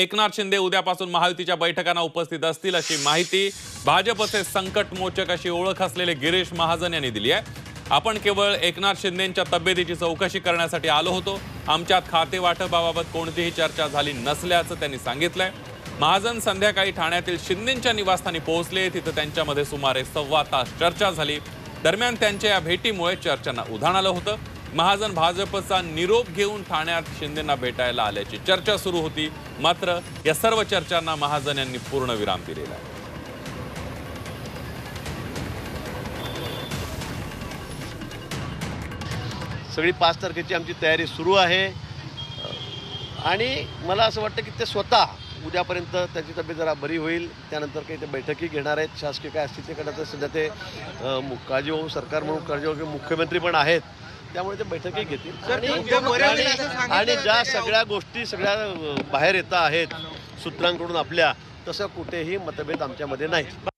एकनाथ शिंदे उद्यापासून महायुतीच्या बैठकांना उपस्थित असतील अशी माहिती भाजपचे संकटमोचक अशी ओळख असलेले गिरीश महाजन यांनी दिली आहे. आपण केवळ एकनाथ शिंदेंच्या तब्येतीची चौकशी करण्यासाठी आलो होतो. आमच्यात खाते वाटपाबाबत कोणतीही चर्चा झाली नसल्याचं त्यांनी सांगितलंय. महाजन संध्याकाळी ठाण्यातील शिंदेंच्या निवासस्थानी पोहोचले. तिथं त्यांच्यामध्ये सुमारे सव्वा तास चर्चा झाली. दरम्यान त्यांच्या या भेटीमुळे चर्चांना उधाण आलं होतं. महाजन भाजपचा निरोप घेऊन ठाण्यात शिंदेंना भेटायला आल्याची चर्चा सुरू होती. मात्र या सर्व चर्चांना महाजन यांनी पूर्णविराम दिलेला आहे. सगळी पाच तारखेची आमची तयारी सुरू आहे. आणि मला असं वाटतं की ते स्वतः उद्यापर्यंत त्याची तब्येत जरा बरी होईल. त्यानंतर काही ते बैठकी घेणार आहेत. शासकीय काय असतील ते करतात सध्या ते अं, सरकार म्हणून काळजीवाहू मुख्यमंत्री पण आहेत. त्यामुळे ते बैठकी घेतील. आणि- ज्या सगळ्या गोष्टी सगळ्या बाहेर येत आहेत सूत्रांकडून आपल्या तसं कुठेही मतभेद आमच्यामध्ये नाही